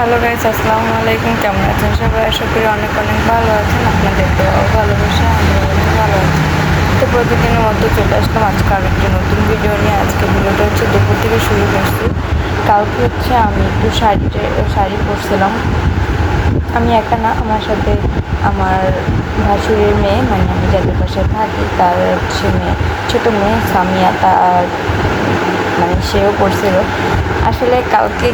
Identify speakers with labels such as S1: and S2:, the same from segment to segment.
S1: Hello guys আসসালামু আলাইকুম। কেমন আছেন সবাই? আশা করি অনেক অনেক ভালো আছেন। আপনাদের দোয়াও ভালোবাসা আমি অনেক ভালো আছি। তো প্রতিদিনের মতো চলে আসলাম আজকে আর একটা নতুন ভিডিও নিয়ে। আজকে ভিডিওটা হচ্ছে দুপুর থেকে শুরু করছি। কালকে হচ্ছে আমি একটু শাড়ি শাড়ি পরছিলাম। আমি একা না, আমার সাথে আমার ভাসুরের মেয়ে মানে আমি যাদের পাশে থাকি, তার হচ্ছে মেয়ে, ছোটো মেয়ে, সামিয়া, তার মানে সেও পড়ছিল আসলে কালকে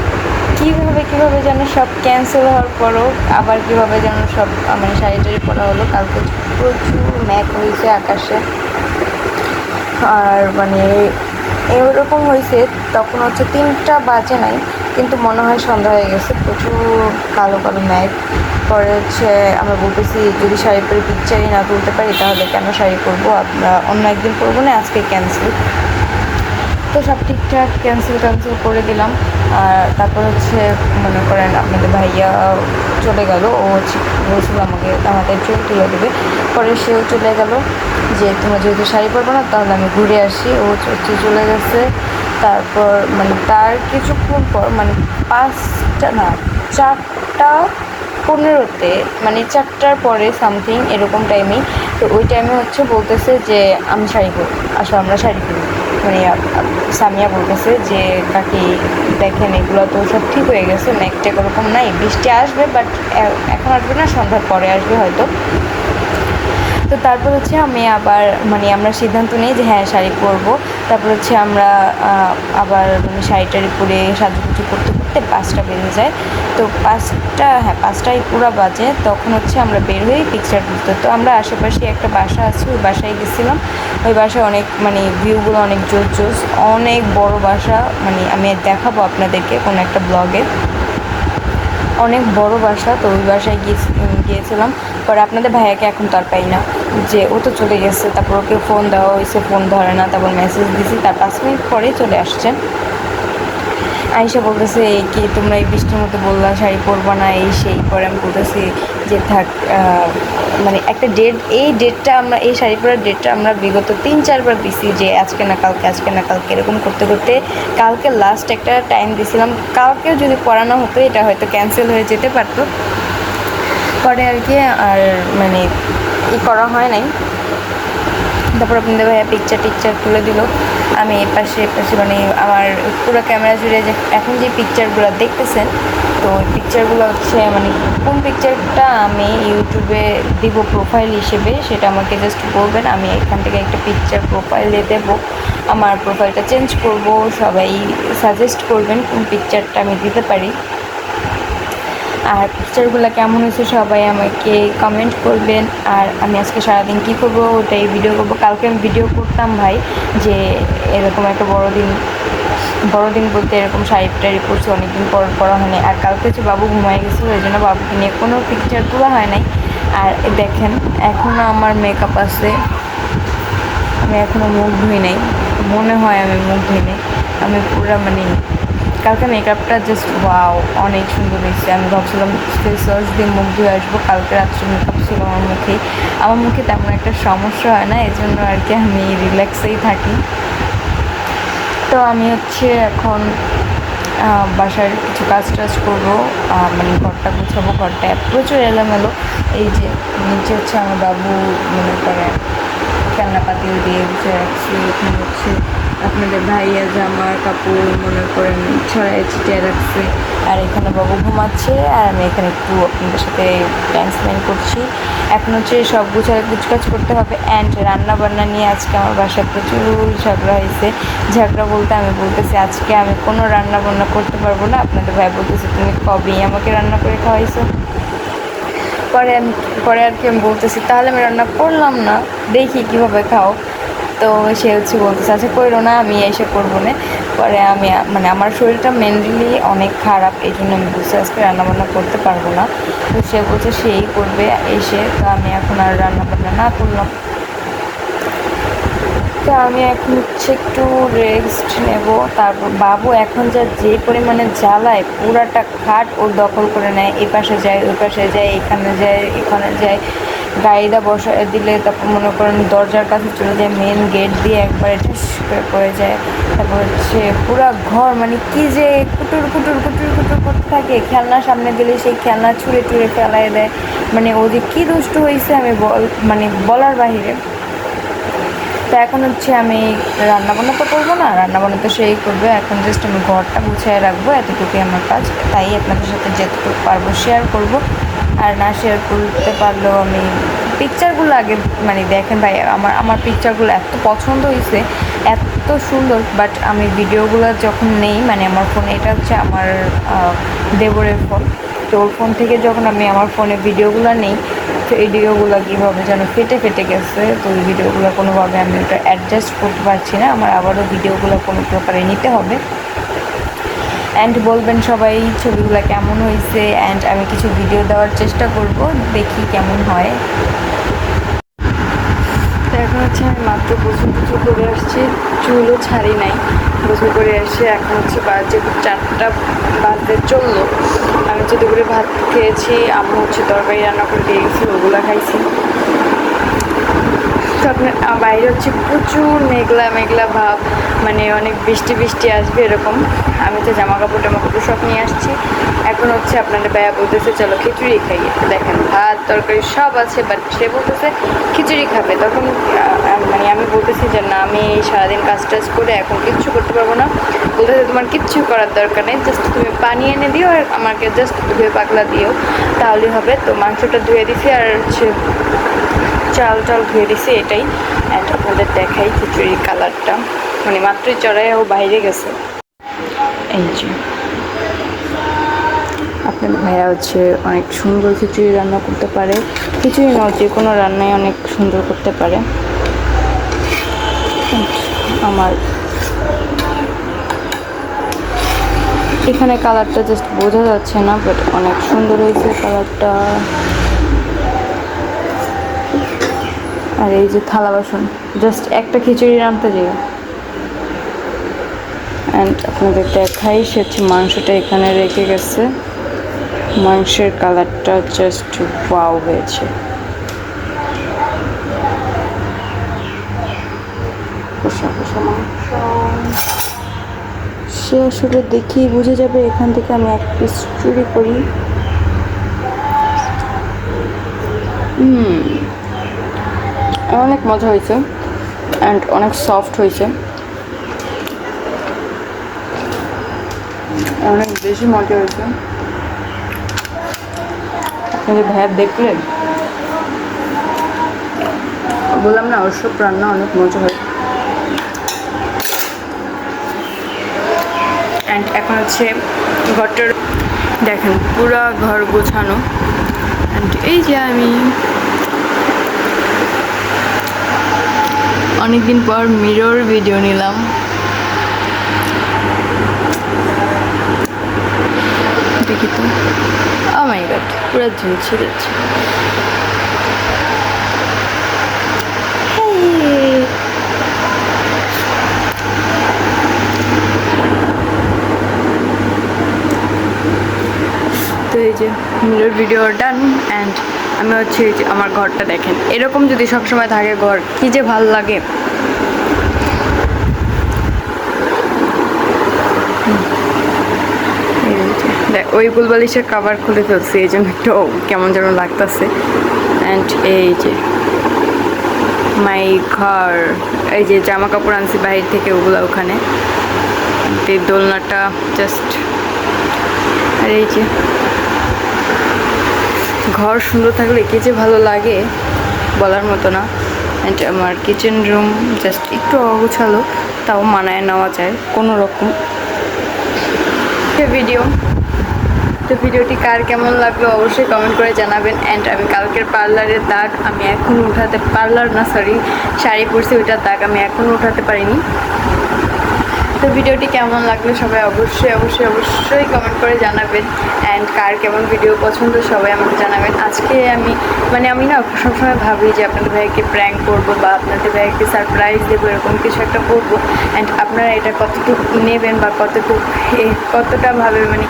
S1: কীভাবে কীভাবে যেন সব ক্যান্সেল হওয়ার পরও, আবার কীভাবে যেন সব মানে শাড়ি পরা হলো, কালকে প্রচুর ম্যাক হয়েছে আকাশে। আর মানে এরকম হয়েছে, তখন হচ্ছে তিনটা বাজে নাই, কিন্তু মনে হয় সন্ধ্যা হয়ে গেছে, প্রচুর কালো কালো ম্যাগ পরে হচ্ছে আমরা বলতেছি, যদি শাড়ি পরে পিকচারই না তুলতে পারি, তাহলে কেন শাড়ি পরবো? আমরা অন্য একদিন পরবো না, আজকে ক্যান্সেল তো সব ঠিকঠাক ক্যান্সেল ক্যান্সেল করে দিলাম। আর তারপর হচ্ছে, মনে করেন আপনাদের ভাইয়া চলে গেল, ও হচ্ছে বলছিল আমাকে, আমাদের চুল তুলে দেবে। পরে সেও চলে গেল, যে তোমরা যেহেতু শাড়ি পরবো না, তাহলে আমি ঘুরে আসি। ও হচ্ছে চলে গেছে। তারপর মানে তার কিছুক্ষণ পর মানে পাঁচটা না, চারটা পনেরোতে মানে চারটার পরে সামথিং এরকম টাইমেই তো ওই টাইমে হচ্ছে বলতেছে যে, আমি শাড়ি পরি আসো আমরা শাড়ি পরি মানে সামিয়া বলতেছে যে কাকি দেখেন, এগুলো তো সব ঠিক হয়ে গেছে নেকটেক ওরকম নাই। বৃষ্টি আসবে বাট এখন আসবে না, সন্ধ্যার পরে আসবে হয়তো। তো তারপর হচ্ছে আমি আবার মানে আমরা সিদ্ধান্ত নিই যে হ্যাঁ শাড়ি পরবো। তারপর হচ্ছে আমরা আবার মানে শাড়ি টাড়ি পরে সাজুগুজু করতে করতে পাঁচটা বেজে যায়। তো পাঁচটা হ্যাঁ পাঁচটায় পুরো বাজে। তখন হচ্ছে আমরা বের হয়ে পিকচার তুলতে। তো আমরা আশেপাশে একটা বাসা আছে, ওই বাসায় গেছিলাম। ওই বাসায় অনেক মানে ভিউগুলো অনেক জোর জোস অনেক বড় বাসা মানে আমি দেখাবো আপনাদেরকে কোনো একটা ব্লগে অনেক বড় বাসা, তো ওই বাসায় গিয়ে গিয়েছিলাম। পরে আপনাদের ভাইয়াকে এখন তো আর পাই না, যে ও তো চলে গেছে। তারপর ওকে ফোন দেওয়া হয়েছে ফোন ধরে না, তারপর মেসেজ দিয়েছি। তার পাঁচ মিনিট পরেই চলে আসছে। আইসা বলতেছে কি তোমরা এই বৃষ্টির মতো বললা শাড়ি পরবো না? এই সেই পরে আমি বলতেছি যে, থাক মানে একটা ডেট এই ডেটটা আমরা, এই শাড়ি পরার ডেটটা আমরা বিগত তিন চারবার দিছি যে, আজকে না কালকে, আজকে না কালকে। এরকম করতে করতে কালকে লাস্ট একটা টাইম দিছিলাম। কালকেও যদি পড়ানো হতো, এটা হয়তো ক্যান্সেল হয়ে যেতে পারতো। পরে আর কি, আর মানে ই করা হয় নাই। তারপর আপনাদের ভাইয়া পিকচার টিকচার তুলে দিল। আমি এ পাশে পাশে মানে আমার পুরো ক্যামেরা জুড়ে যে এখন যে পিকচারগুলো দেখতেছেন, তো ওই পিকচারগুলো হচ্ছে মানে কোন পিকচারটা আমি ইউটিউবে দিব প্রোফাইল হিসেবে সেটা আমাকে জাস্ট বলবেন। আমি এখান থেকে একটা পিকচার প্রোফাইলে দেবো। আমার প্রোফাইলটা চেঞ্জ করব। সবাই সাজেস্ট করবেন কোন পিকচারটা আমি দিতে পারি। আর পিকচারগুলো কেমন হয়েছে সবাই আমাকে কমেন্ট করবেন। আর আমি আজকে সারাদিন কী করব ওটাই ভিডিও করব। কালকে আমি ভিডিও করতাম ভাই যে এরকম একটা বড়দিন বড়দিন বলতে এরকম শাড়ি টাড়ি পরছি অনেকদিন পর পরা হয়নি। আর কালকে হচ্ছে বাবু ঘুমাই গেছিল ওই জন্য বাবুকে নিয়ে কোনো পিকচার তোলা হয় নাই। আর দেখেন এখনও আমার মেকআপ আছে। আমি এখনও মুখ ধুই নাই। মনে হয় আমি মুখ ধুই নাই। আমি পুরো মানে কালকে মেকআপটা জাস্ট ওয়াও অনেক সুন্দর হয়েছে। আমি ভাবছিলাম ফেস ওয়াশ দিয়ে মুখ ধুয়ে আসব, কালকে রাত্রে মেকআপ ছিল আমার মুখে। আমার মুখে তেমন একটা সমস্যা হয় না এই জন্য আর কি আমি রিল্যাক্সেই থাকি। তো আমি হচ্ছে এখন বাসার কিছু কাজ টাজ করব মানে ঘরটা গুছাবো, ঘরটা প্রচুর এলোমেলো। এই যে নিচে হচ্ছে আমার বাবু মনে করেন খেলনাপাতিও দিয়ে গুছিয়ে রাখছি, এখানে হচ্ছে আপনাদের ভাইয়া জামার কাপড় মনে করেন ছড়াই ছিটিয়ে রাখছে। আর এখানে বাবু ঘুমাচ্ছে, আর আমি এখানে একটু আপনাদের সাথে টাইম স্পেন্ড করছি। এখন হচ্ছে সব গুছায় গুছকাজ করতে হবে অ্যান্ড রান্না বান্না নিয়ে আজকে আমার বাসায় প্রচুর ঝগড়া হয়েছে। ঝগড়া বলতে আমি বলতেছি, আজকে আমি কোনো রান্না বান্না করতে পারব না। আপনাদের ভাই বলতেছে, তুমি কবেই আমাকে রান্না করে খাওয়াইছো? পরে আমি পরে আর কি আমি বলতেছি, তাহলে আমি রান্না করলাম না। দেখি কীভাবে খাও। তো সে হচ্ছে বলতেছে আচ্ছা করো না, আমি এসে করব না। পরে আমি মানে আমার শরীরটা মেনলি অনেক খারাপ এই জন্য আমি বুঝতে আজকে রান্নাবান্না করতে পারব না। তো সে বলছে, সেই করবে এসে। তো আমি এখন আর রান্নাবান্না না করলাম। তো আমি এখন হচ্ছে একটু রেস্ট নেব। তারপর বাবু এখন যা, যে পরিমাণে জ্বালায়, পুরাটা খাট ওর দখল করে নেয়। এ পাশে যায় ওই পাশে যায়, এখানে যায় এখানে যায়। গাড়িটা বসা দিলে তারপর মনে করেন দরজার কাছে চলে যায় মেন গেট দিয়ে একবারে করে পড়ে যায়। তারপর হচ্ছে পুরা ঘর মানে কি যে কুটুর কুটুর কুটুর কুটুর করতে থাকে। খেলনা সামনে দিলে সেই খেলনা ছুঁড়ে টুড়ে ফেলায় দেয়। মানে ও যে কী দুষ্ট হয়েছে আমি বল মানে বলার বাহিরে। তো এখন হচ্ছে আমি রান্না বান্না তো করব না রান্না বান্না তো সেই করবে। এখন জাস্ট আমি ঘরটা গুছিয়ে রাখব, এতটুকুই আমার কাজ। তাই আপনাদের সাথে যেতটুকু পারব শেয়ার করব। আর না শেয়ার করতে পারলেও আমি পিকচারগুলো আগে মানে দেখেন ভাই, আমার আমার পিকচারগুলো এত পছন্দ হয়েছে, এত সুন্দর বাট আমি ভিডিওগুলো যখন নেই মানে আমার ফোনে এটা হচ্ছে আমার দেবরের ফোন তো ওর ফোন থেকে যখন আমি আমার ফোনে ভিডিওগুলো নেই, তো ভিডিওগুলো কীভাবে যেন ফেটে ফেটে গেছে, তো ওই ভিডিওগুলো কোনোভাবে আমি ওটা অ্যাডজাস্ট করতে পারছি না, আমার আবারও ভিডিওগুলো কোনো প্রকারে নিতে হবে। অ্যান্ড বলবেন সবাই ছবিগুলো কেমন হয়েছে অ্যান্ড আমি কিছু ভিডিও দেওয়ার চেষ্টা করব, দেখি কেমন হয়। এখন হচ্ছে আমি মাত্র গোসল টুসল করে আসছি, চুলও ছাড়ি নাই। গোসল করে এসে এখন হচ্ছে বাজে চারটা বাজতে চলল। আমি হচ্ছে দুপুরে ভাত খেয়েছি আমি হচ্ছে তরকারি রান্না করে দিয়ে গেছি, ওগুলো খাইছি। আপনার বাইরে হচ্ছে প্রচুর মেঘলা মেঘলা ভাব মানে অনেক বৃষ্টি বৃষ্টি আসবে এরকম। আমি তো জামা কাপড় টামা কাপড় সব নিয়ে আসছি। এখন হচ্ছে আপনাদের ভাইয়া বলতেছে, চলো খিচুড়ি খাই। দেখেন, ভাত, তরকারি সব আছে বাট সে বলতেছে, খিচুড়ি খাবে। তখন মানে আমি বলতেছি যে, না, আমি সারাদিন কাজ টাজ করে এখন কিচ্ছু করতে পারব না। বলতেছে, তোমার কিচ্ছু করার দরকার নেই জাস্ট তুমি পানি এনে দিও আর আমাকে জাস্ট ধুয়ে পাকলা দিও। তাহলেই হবে, তো মাংসটা ধুয়ে দিছি আর হচ্ছে চাল ধুয়ে দিছি এটাই। অ্যান্ড আপনাদের দেখাই খিচুড়ির কালারটা। মানে মাত্রই চড়াই ও বাইরে গেছে। এই যে। আপনার ভাইয়া হচ্ছে অনেক সুন্দর খিচুড়ি রান্না করতে পারে। খিচুড়ি নয়, যে কোনো রান্নাই অনেক সুন্দর করতে পারে। আমার এখানে কালারটা জাস্ট বোঝা যাচ্ছে না বাট অনেক সুন্দর হয়েছে কালারটা। আর এই যে থালা বাসন জাস্ট একটা খিচুড়ি রান্নতে যাই অ্যান্ড আপনাদের দেখাই, সে হচ্ছে মাংসটা এখানে রেখে গেছে। মাংসের কালারটা জাস্ট ওয়াও হয়েছে। সে আসলে দেখি বুঝে যাবে, এখান থেকে আমি এক পিস চুরি করি। হুম। অনেক মজা হয়েছে। অ্যান্ড অনেক সফট হয়েছে। অনেক বেশি মজা হয়েছে। আপনাদের ভ্যাব দেখলেন? বললাম না অবশ্য রান্না অনেক মজা হয়। অ্যান্ড এখন হচ্ছে ঘরটার, দেখেন পুরা ঘর গোছানো। অ্যান্ড এই যে আমি অনেকদিন পর মিরর ভিডিও নিলাম দেখি তো ও মাই গড পুরো ঝুলছে যাচ্ছে! তো এই যে মিরর ভিডিও ডান অ্যান্ড আমি হচ্ছে আমার ঘরটা দেখেন। এরকম যদি সবসময় থাকে ঘর, কি যে ভালো লাগে। ওই গুলবালিশের কাভার খুলে ফেলছি, এই জন্য একটু কেমন যেন লাগতেছে। অ্যান্ড এই যে মাই ঘর, এই যে জামা কাপড় আনছি বাইরে থেকে ওগুলো ওখানে। দোলনাটা জাস্ট আর এই যে ঘর সুন্দর থাকলে কি যে ভালো লাগে বলার মতো না। অ্যান্ড আমার কিচেন রুম জাস্ট একটু অগোছালো, তাও মানায় নেওয়া যায় কোনো রকম। ভিডিও তো ভিডিওটি কার কেমন লাগল অবশ্যই কমেন্ট করে জানাবেন। অ্যান্ড আমি কালকের পার্লারের দাগ আমি এখনও উঠাতে পার্লার না সরি শাড়ি পরছি, ওইটার দাগ আমি এখনও উঠাতে পারিনি। তো ভিডিওটি কেমন লাগল সবাই অবশ্যই অবশ্যই অবশ্যই কমেন্ট করে জানাবেন। অ্যান্ড কার কেমন ভিডিও পছন্দ সবাই আমাকে জানাবেন। আজকে আমি মানে আমি না সবসময় ভাবি যে আপনাদের ভাইকে প্র্যাঙ্ক করব বা আপনাদের ভাইকে সারপ্রাইজ দেবো, এরকম কিছু একটা করব। অ্যান্ড আপনারা এটা কতটুকু নেবেন বা কতটুকু কতটা ভাবে মানে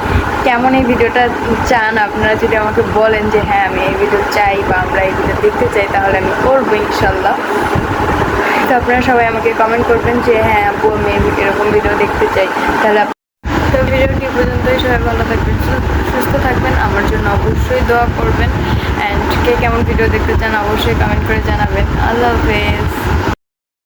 S1: কেমন এই ভিডিওটা চান আপনারা যদি আমাকে বলেন যে হ্যাঁ আমি এই ভিডিও চাই বা আমরা এই ভিডিও দেখতে চাই, তাহলে আমি করব ইনশাল্লাহ। তো আপনারা সবাই আমাকে কমেন্ট করবেন যে হ্যাঁ আপু আমি এরকম ভিডিও দেখতে চাই। তাহলে তো ভিডিওটি পর্যন্তই। সবাই ভালো থাকবেন সুস্থ থাকবেন। আমার জন্য অবশ্যই দোয়া করবেন। অ্যান্ড কে কেমন ভিডিও দেখতে চান, অবশ্যই কমেন্ট করে জানাবেন। আল্লাহ হাফেজ।